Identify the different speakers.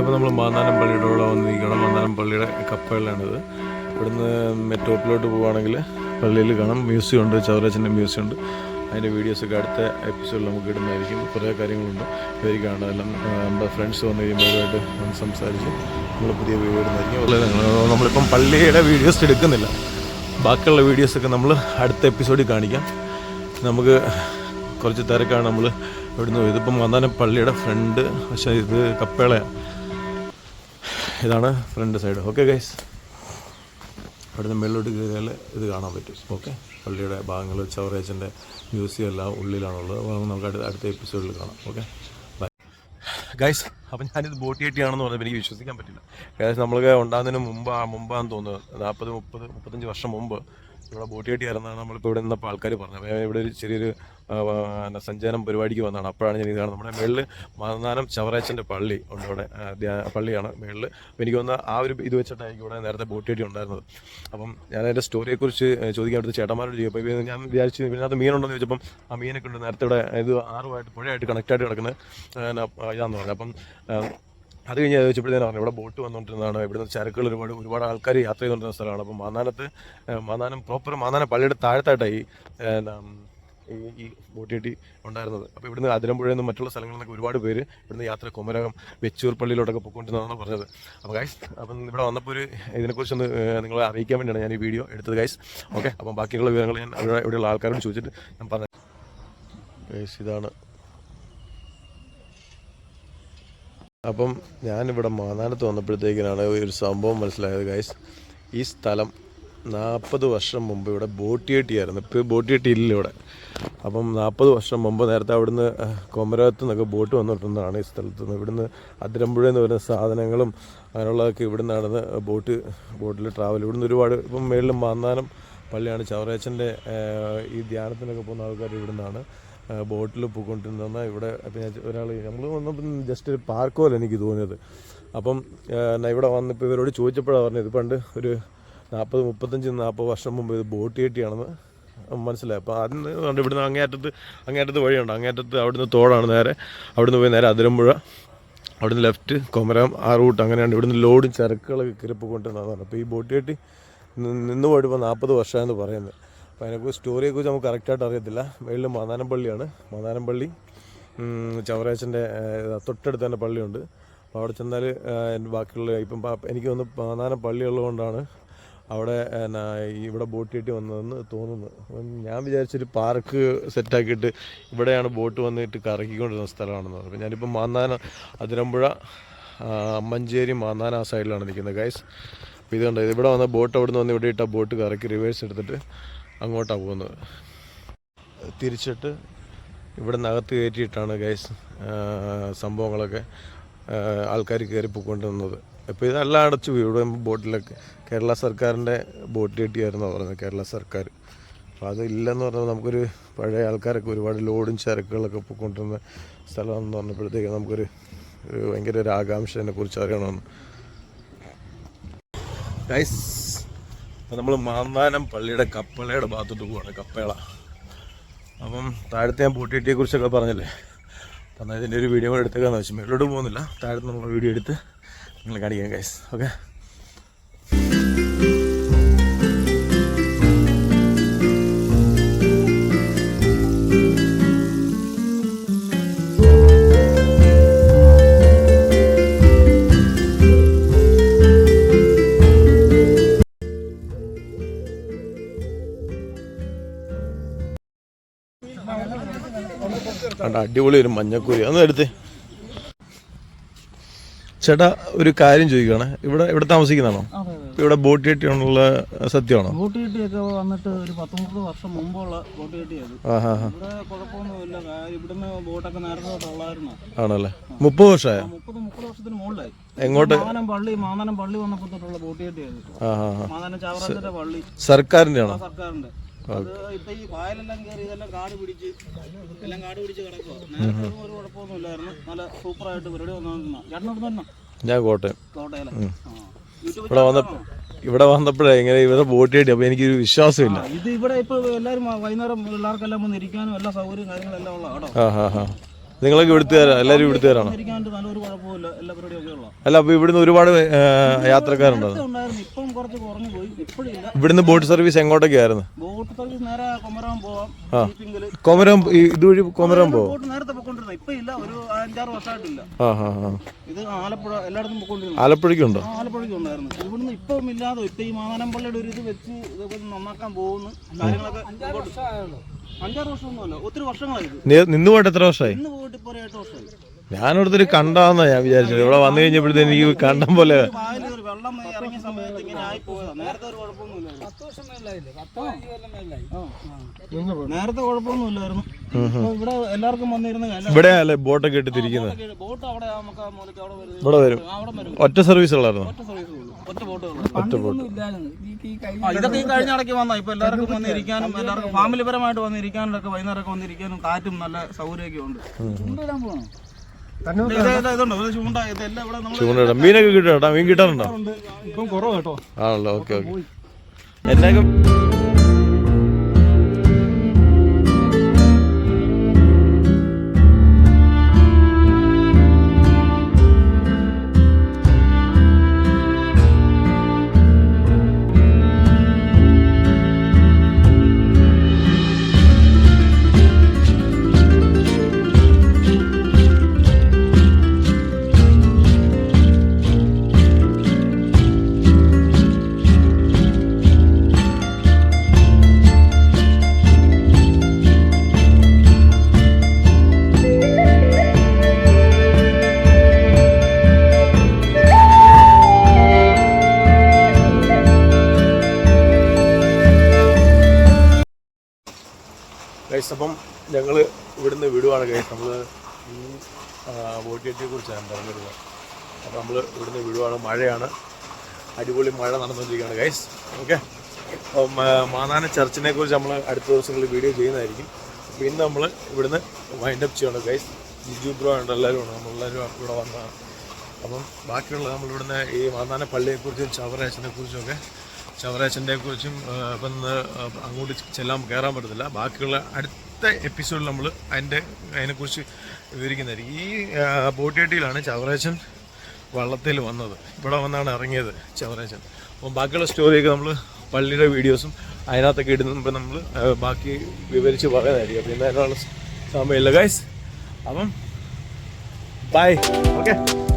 Speaker 1: അപ്പോൾ നമ്മൾ മാന്നാനം പള്ളിയുടെ അവിടെ വന്നിരിക്കണം മാന്നാനം പള്ളിയുടെ കപ്പകളിലാണിത് ഇവിടുന്ന് മെറ്റോപ്പിലോട്ട് പോവുകയാണെങ്കിൽ പള്ളിയിൽ കാണാം. മ്യൂസിയം ഉണ്ട് ചവറച്ചന്റെ മ്യൂസിയം ഉണ്ട്. അതിന്റെ വീഡിയോസൊക്കെ അടുത്ത എപ്പിസോഡിൽ നമുക്ക് ഇടുന്നതായിരിക്കും. കുറേ കാര്യങ്ങളുണ്ട്. ഇവർ കാണാം എല്ലാം നമ്മുടെ ഫ്രണ്ട്സ് വന്ന് കഴിയുമ്പോഴായിട്ട് ഒന്ന് സംസാരിച്ച് നമ്മൾ പുതിയ വീഡിയോ ഇടുന്നതായിരിക്കും നമ്മളിപ്പം പള്ളിയുടെ വീഡിയോസ് എടുക്കുന്നില്ല. ബാക്കിയുള്ള വീഡിയോസൊക്കെ നമ്മൾ അടുത്ത എപ്പിസോഡിൽ കാണിക്കാം. നമുക്ക് കുറച്ച് തിരക്കാണ് നമ്മൾ ഇവിടുന്ന് ഇതിപ്പം വന്നാലും പള്ളിയുടെ ഫ്രണ്ട് പക്ഷേ ഇത് കപ്പേളയാണ്. ഇതാണ് ഫ്രണ്ട് സൈഡ് ഓക്കെ ഗൈസ് അവിടുന്ന് മേളിലോട്ട് കയറിയാൽ ഇത് കാണാൻ പറ്റും. ഓക്കെ പള്ളിയുടെ ഭാഗങ്ങൾ ചവറേച്ചന്റെ മ്യൂസിയം എല്ലാം ഉള്ളിലാണുള്ളത്. അപ്പോൾ നമുക്ക് അടുത്ത അടുത്ത എപ്പിസോഡിൽ കാണാം. ഓക്കെ ബൈ ഗൈസ് അപ്പം ഞാനിത് ബോട്ട് കെട്ടിയാണെന്ന് പറഞ്ഞപ്പോൾ എനിക്ക് വിശ്വസിക്കാൻ പറ്റില്ല. ഏകദേശം നമ്മൾ ഉണ്ടാകുന്നതിന് മുമ്പ് ആ മുമ്പാന്ന് തോന്നുന്നത് നാൽപ്പത് മുപ്പത് മുപ്പത്തഞ്ച് വർഷം മുമ്പ് ഇവിടെ ബോട്ട് കെട്ടിയായിരുന്നാണ് നമ്മളിപ്പോൾ ഇവിടെ നിന്നപ്പോൾ ആൾക്കാർ പറഞ്ഞത്. ഇവിടെ ഒരു ചെറിയൊരു സഞ്ചാരം പരിപാടിക്ക് വന്നതാണ്. അപ്പോഴാണ് ഞാൻ ഇത് കാണുന്നത് നമ്മുടെ മേളിൽ മാന്നാനം ചവറേച്ചന്റെ പള്ളി ഉണ്ട് ഇവിടെ. പള്ളിയാണ് മേളിൽ അപ്പോൾ എനിക്ക് തോന്നുന്ന ആ ഒരു ഇത് വെച്ചിട്ടായിരിക്കും ഇവിടെ നേരത്തെ ബോട്ട് കെട്ടി ഉണ്ടായിരുന്നത്. അപ്പം ഞാൻ അതിന്റെ സ്റ്റോറിയെക്കുറിച്ച് ചോദിക്കാൻ അടുത്ത് ചേട്ടന്മാരോട് ചോദിക്കും. അപ്പോൾ ഞാൻ വിചാരിച്ചു ഇതിനകത്ത് മീനുണ്ടെന്ന് ചോദിച്ചപ്പം ആ മീനൊക്കെ ഉണ്ട്. നേരത്തെ ഇവിടെ ഇത് ആറുമായിട്ട് പുഴയായിട്ട് കണക്റ്റായിട്ട് കിടക്കുന്ന പിന്നെ, ഇതാന്ന് പറഞ്ഞു. അപ്പം അത് കഴിഞ്ഞ് ചോദിച്ചപ്പോഴത്തേനും പറഞ്ഞു ഇവിടെ ബോട്ട് വന്നുകൊണ്ടിരുന്നതാണ്. ഇവിടുന്ന് ചരക്കുകൾ ഒരുപാട് ഒരുപാട് ആൾക്കാർ യാത്ര ചെയ്തുകൊണ്ടിരുന്ന സ്ഥലമാണ്. അപ്പം മാന്നാനത്ത് മാന്നാനം പ്രോപ്പർ മാന്നാനം പള്ളിയുടെ താഴത്തായിട്ടായി ഈ ഈ ബോട്ട് കെട്ടി ഉണ്ടായിരുന്നത്. അപ്പോൾ ഇവിടുന്ന് അതിരമ്പുഴയിൽ നിന്നും മറ്റുള്ള സ്ഥലങ്ങളിൽ നിന്നൊക്കെ ഒരുപാട് പേര് ഇവിടുന്ന് യാത്ര കുമരകം വെച്ചൂർ പള്ളിയിലോട്ടൊക്കെ പോയിക്കൊണ്ടിരുന്നതാണ് പറഞ്ഞത്. അപ്പോൾ ഗൈസ് അപ്പം ഇവിടെ വന്നപ്പോൾ ഒരു ഇതിനെക്കുറിച്ചൊന്ന് നിങ്ങളെ അറിയിക്കാൻ വേണ്ടിയാണ് ഞാൻ ഈ വീഡിയോ എടുത്തത് ഗൈസ് ഓക്കെ അപ്പം ബാക്കിയുള്ള വിവരങ്ങൾ ഞാൻ ഇവിടെയുള്ള ആൾക്കാരോട് ചോദിച്ചിട്ട് ഞാൻ പറഞ്ഞു ഗൈസ് ഇതാണ് അപ്പം ഞാനിവിടെ മാനാനത്ത് വന്നപ്പോഴത്തേക്കിനാണ് ഒരു സംഭവം മനസ്സിലായത് ഗൈസ് ഈ സ്ഥലം നാൽപ്പത് വർഷം മുമ്പ് ഇവിടെ ബോട്ടി കെട്ടിയായിരുന്നു ഇപ്പോൾ ബോട്ടി കെട്ടിയില്ല ഇവിടെ. അപ്പം നാൽപ്പത് വർഷം മുമ്പ് നേരത്തെ അവിടുന്ന് കൊമരകത്ത് നിന്നൊക്കെ ബോട്ട് വന്നിട്ടുണ്ടെന്നാണ് ഈ സ്ഥലത്ത് നിന്ന്. ഇവിടുന്ന് അതിരമ്പുഴ എന്ന് പറയുന്ന സാധനങ്ങളും അങ്ങനെയുള്ളതൊക്കെ ഇവിടുന്ന് നടന്ന് ബോട്ട് ബോട്ടിൽ ട്രാവൽ ഇവിടുന്ന് ഒരുപാട് ഇപ്പം മേളിൽ മാന്നാനം പള്ളിയാണ്. ചവറേച്ചന്റെ ഈ ധ്യാനത്തിനൊക്കെ പോകുന്ന ആൾക്കാർ ഇവിടുന്നാണ്. ബോട്ടിൽ പോയിക്കൊണ്ടിരുന്ന ഇവിടെ പിന്നെ ഒരാൾ നമ്മൾ വന്നപ്പം ജസ്റ്റ് ഒരു പാർക്ക് പോലെ എനിക്ക് തോന്നിയത്. അപ്പം ഇവിടെ വന്നിപ്പോൾ ഇവരോട് ചോദിച്ചപ്പോഴാണ് പറഞ്ഞത് ഇത് പണ്ട് ഒരു നാൽപ്പത് മുപ്പത്തഞ്ച് നാൽപ്പത് വർഷം മുമ്പ് ഇത് ബോട്ട് കെട്ടിയാണെന്ന് മനസ്സിലായി. അപ്പോൾ അതിന് കണ്ട് ഇവിടുന്ന് അങ്ങേയറ്റത്ത് അങ്ങേയറ്റത്ത് വഴിയുണ്ട്. അങ്ങേയറ്റത്ത് അവിടുന്ന് തോടാണ് നേരെ. അവിടുന്ന് പോയി നേരെ അതിരമ്പുഴ. അവിടുന്ന് ലെഫ്റ്റ് കൊമരം ആ റൂട്ട് അങ്ങനെയാണ്. ഇവിടുന്ന് ലോഡും ചരക്കുകളൊക്കെ കിരപ്പ് കൊണ്ടുവന്നതാണ് അപ്പോൾ ഈ ബോട്ട് കെട്ടി നിന്ന് പോയിട്ട് ഇപ്പോൾ നാൽപ്പത് വർഷമാണെന്ന് പറയുന്നത്. അപ്പോൾ അതിനെക്കുറിച്ച് സ്റ്റോറിയെക്കുറിച്ച് നമുക്ക് കറക്റ്റായിട്ട് അറിയത്തില്ല. മേളിൽ മാതാനം പള്ളിയാണ് ചവറാച്ചന്റെ തൊട്ടടുത്ത് തന്നെ പള്ളിയുണ്ട്. അപ്പോൾ അവിടെ ചെന്നാൽ ബാക്കിയുള്ള ഇപ്പം എനിക്ക് തോന്നുന്നു മാതാനം പള്ളി ഉള്ളതുകൊണ്ടാണ് അവിടെ ഇവിടെ ബോട്ട് കെട്ടി വന്നതെന്ന് തോന്നുന്നു. അപ്പം ഞാൻ വിചാരിച്ചൊരു പാർക്ക് സെറ്റാക്കിയിട്ട് ഇവിടെയാണ് ബോട്ട് വന്നിട്ട് കറക്കിക്കൊണ്ടിരുന്ന സ്ഥലമാണെന്ന് പറഞ്ഞു ഞാനിപ്പോൾ മാന്നാന അതിരമ്പുഴ അമ്മഞ്ചേരി മാന്നാന ആ സൈഡിലാണ് നിൽക്കുന്നത്. ഗൈസ് അപ്പോൾ ഇത് കണ്ടത് ഇവിടെ വന്ന ബോട്ട് അവിടെ നിന്ന് വന്ന് ഇവിടെ ഇട്ട ബോട്ട് കറക്കി റിവേഴ്സ് എടുത്തിട്ട് അങ്ങോട്ടാണ് പോകുന്നത്. തിരിച്ചിട്ട് ഇവിടെ നിന്നകത്ത് കയറ്റിയിട്ടാണ് ഗൈസ് സംഭവങ്ങളൊക്കെ ആൾക്കാർ കയറി ഇപ്പം ഇതെല്ലാം അടച്ചു ഇവിടെ ബോട്ടിലൊക്കെ കേരള സർക്കാരിന്റെ ബോട്ട് കിട്ടിയായിരുന്നു പറഞ്ഞത് കേരള സർക്കാർ. അപ്പോൾ അത് ഇല്ലെന്ന് പറഞ്ഞാൽ നമുക്കൊരു പഴയ ആൾക്കാരൊക്കെ ഒരുപാട് ലോഡും ചരക്കുകളൊക്കെ പോയിക്കൊണ്ടിരുന്ന സ്ഥലമാണെന്ന് പറഞ്ഞപ്പോഴത്തേക്ക് നമുക്കൊരു ഒരു ഭയങ്കര ഒരു ആകാംക്ഷ അതിനെക്കുറിച്ച് അറിയണമെന്ന്. ഗൈസ് നമ്മൾ മാന്താനം പള്ളിയുടെ കപ്പളയുടെ ഭാഗത്തോട്ട് പോവാണ് കപ്പേള. അപ്പം താഴത്തെ ഞാൻ പൂട്ടിയിട്ടിയെ കുറിച്ചൊക്കെ പറഞ്ഞല്ലേ? അപ്പം ഇതിന്റെ ഒരു വീഡിയോ കൂടെ എടുത്തേക്കാന്ന് വെച്ചു മേളിലോട്ട് പോകുന്നില്ല. താഴത്ത് നമ്മൾ വീഡിയോ എടുത്ത് നിങ്ങൾ കാണിക്കാം ഗൈസ് ഓക്കെ കണ്ട അടിപൊളി ഒരു മഞ്ഞക്കുരി. ഒന്ന് എടുത്തേ. ചേട്ടാ ഒരു കാര്യം ചോദിക്കുകയാണ്. ഇവിടെ ഇവിടെ താമസിക്കുന്നതാണോ? ഇവിടെ ബോട്ട് കെട്ടിയുള്ള സത്യമാണോ?
Speaker 2: ബോട്ട് കെട്ടിയൊക്കെ വന്നിട്ട് ഒരു പത്തൊമ്പത് വർഷം മുമ്പുള്ള ബോട്ട് കെട്ടിയത്. ഇവിടെ കുഴപ്പമൊന്നുമില്ല. ഇവിടുന്ന് ബോട്ടൊക്കെ നേരത്തെ തൊട്ടുള്ളായിരുന്നു
Speaker 1: ആണല്ലേ? മുപ്പത് വർഷമായ?
Speaker 2: മുപ്പത് മുപ്പത് വർഷത്തിന് മുകളിലായി.
Speaker 1: എങ്ങോട്ട്?
Speaker 2: മാനം പള്ളി മാന്നാനം പള്ളി വന്നപ്പോൾ തൊട്ടുള്ള ബോട്ട് കെട്ടിയത്
Speaker 1: ഹാ ഹാ
Speaker 2: പള്ളി.
Speaker 1: സർക്കാരിന്റെ ആണോ
Speaker 2: സർക്കാരിന്റെ അത് ഇപ്പൊ ഈ പായലെല്ലാം കയറി ഇതെല്ലാം കാട് പിടിച്ച് എല്ലാം കാട് പിടിച്ച് കിടക്കുക നേരത്തെ ഒന്നും ഒരു കുഴപ്പമൊന്നുമില്ലായിരുന്നു. നല്ല സൂപ്പറായിട്ട് പരിപാടി വന്നു ചേട്ടനോട് തന്നെ
Speaker 1: ഞാൻ കോട്ടയം. ഇവിടെ വന്നപ്പോൾ ഇവിടെ വന്നപ്പോഴേ ഇങ്ങനെ ഇവിടെ ബോട്ട് കിട്ടി. അപ്പൊ എനിക്കൊരു വിശ്വാസമില്ല.
Speaker 2: ഇത് ഇവിടെ ഇപ്പൊ എല്ലാരും വൈകുന്നേരം പിള്ളേർക്കെല്ലാം വന്ന് ഇരിക്കാനും എല്ലാ സൗകര്യവും കാര്യങ്ങളെല്ലാം ഉള്ള കേട്ടോ.
Speaker 1: നിങ്ങളൊക്കെ ഇവിടുത്തുകാരാ എല്ലാവരും ഇവിടുത്തുകാരാണ് അല്ല അപ്പോൾ ഇവിടുന്ന് ഒരുപാട് യാത്രക്കാരുണ്ട്? ഇവിടുന്ന് ബോട്ട് സർവീസ് എങ്ങോട്ടൊക്കെയായിരുന്നു
Speaker 2: ബോട്ട് സർവീസ് നേരെ കൊമരാൻ പോവാം
Speaker 1: ആ. കോമരം ഇതുവഴി കൊമരം പോവും? ആ ആ ആ.
Speaker 2: ഇത് ആലപ്പുഴ എല്ലായിടത്തും
Speaker 1: ആലപ്പുഴയ്ക്കുണ്ടോ
Speaker 2: ആലപ്പുഴയ്ക്ക് ഉണ്ടായിരുന്നു. ഇവിടുന്ന് ഇപ്പം ഇല്ലാതെ ഇപ്പൊ ഈ മാനാനമ്പള്ളിയുടെ ഒരു ഇത് വെച്ച് ഇതൊക്കെ നന്നാക്കാൻ പോകുന്നു കാര്യങ്ങളൊക്കെ അഞ്ചാറ് വർഷമൊന്നുമല്ല ഒത്തിരി
Speaker 1: നിന്ന് പോയിട്ട് എത്ര വർഷമായി?
Speaker 2: ഇന്ന് പോയിട്ട് ഇപ്പോൾ ഒരു എട്ട് വർഷമായി.
Speaker 1: ഞാനിവിടുത്തെ കണ്ടാന്നാ ഞാൻ വിചാരിച്ചത്. ഇവിടെ വന്നു കഴിഞ്ഞപ്പോഴത്തേക്ക് എനിക്ക് കണ്ടം പോലെ
Speaker 2: വായിൽ ഒരു വെള്ളം ഇറങ്ങിയ സമയത്ത് ഇങ്ങനെ ആയി പോയതാ നേരത്തെ ഒരു കുഴപ്പമൊന്നുമില്ല നേരത്തെ കുഴപ്പമൊന്നുമില്ലായിരുന്നു. ഇപ്പൊ ഇവിടെ എല്ലാവർക്കും വന്നിരുന്ന കാലം
Speaker 1: ഇവിടെ അല്ലേ ബോട്ടൊക്കെ ഇട്ട് തിരിക്കുന്നത്
Speaker 2: ബോട്ട് അവിടെ നമുക്ക് ആ മൂലയ്ക്ക് അവിടെ വരും.
Speaker 1: ഇവിടെ വരും.
Speaker 2: അവിടെ വരും.
Speaker 1: ഒറ്റ സർവീസ് ഉള്ളായിരുന്നു?
Speaker 2: ഒറ്റ സർവീസ് ഇതൊക്കെ ഈ കഴിഞ്ഞ ഇടയ്ക്ക് വന്ന ഇപ്പൊ എല്ലാവർക്കും വന്നിരിക്കാനും എല്ലാവർക്കും ഫാമിലി പരമായിട്ട് വന്നിരിക്കാനും ഒക്കെ വൈകുന്നേരമൊക്കെ വന്നിരിക്കാനും കാറ്റും നല്ല സൗകര്യമൊക്കെ ഉണ്ട്. ഇത് ഇത് ഇതുണ്ട്. ഒരു ചൂണ്ട ഇതെല്ലാം ഇവിടെ നമ്മൾ
Speaker 1: ചൂണ്ടിടാം മീനൊക്കെ കിട്ടും കേട്ടോ മീൻ കിട്ടാറുണ്ടോ?
Speaker 2: ഇപ്പം കുറവ് കേട്ടോ.
Speaker 1: ആണല്ലോ. Okay okay. എന്നൊക്കെ ഗൈസ് അപ്പം ഞങ്ങൾ ഇവിടുന്ന് വിടുവാണ് ഗൈസ്. നമ്മൾ ഈ വോട്ടിയേറ്റിയെ കുറിച്ചാണ് പറഞ്ഞിരുന്നത്. അപ്പോൾ നമ്മൾ ഇവിടുന്ന് വിടുവാണ്. മഴയാണ്. അടിപൊളി മഴ നടന്നുകൊണ്ടിരിക്കുകയാണ് ഗൈസ്. ഓക്കെ? അപ്പം മാനാന ചർച്ചിനെ കുറിച്ച് നമ്മൾ അടുത്ത ദിവസങ്ങളിൽ വീഡിയോ ചെയ്യുന്നതായിരിക്കും. അപ്പോൾ ഇന്ന് നമ്മൾ ഇവിടുന്ന് വൈൻഡ് അപ്പ് ചെയ്യണം ഗൈസ്. ജിജു ബ്രോ ഉണ്ട് എല്ലാവരും ഉണ്ട് നമ്മളെല്ലാവരും ഇവിടെ വന്നതാണ്. അപ്പം ബാക്കിയുള്ള നമ്മൾ ഇവിടുന്ന് ഈ മാനാന പള്ളിയെക്കുറിച്ചും ചവറേച്ചനെ കുറിച്ചും ഒക്കെ ചവറേച്ചന്റെ കുറിച്ചും ഇപ്പം അങ്ങോട്ട് ചെല്ലാൻ കയറാൻ പറ്റത്തില്ല. ബാക്കിയുള്ള അടുത്ത എപ്പിസോഡിൽ നമ്മൾ അതിന്റെ അതിനെക്കുറിച്ച് വിവരിക്കുന്നതായിരിക്കും. ഈ ബോട്ടിയട്ടിയിലാണ് ചവറേശൻ വള്ളത്തിൽ വന്നത്. ഇവിടെ വന്നാണ് ഇറങ്ങിയത് ചവറേശൻ. അപ്പം ബാക്കിയുള്ള സ്റ്റോറിയൊക്കെ നമ്മൾ പള്ളിയുടെ വീഡിയോസും അതിനകത്തൊക്കെ ഇടുന്നപ്പോൾ നമ്മൾ ബാക്കി വിവരിച്ച് പറയുന്നതായിരിക്കും. അപ്പം ഇന്നതിനുള്ള സമയമില്ല. ഗൈസ് അപ്പം ബൈ ഓക്കെ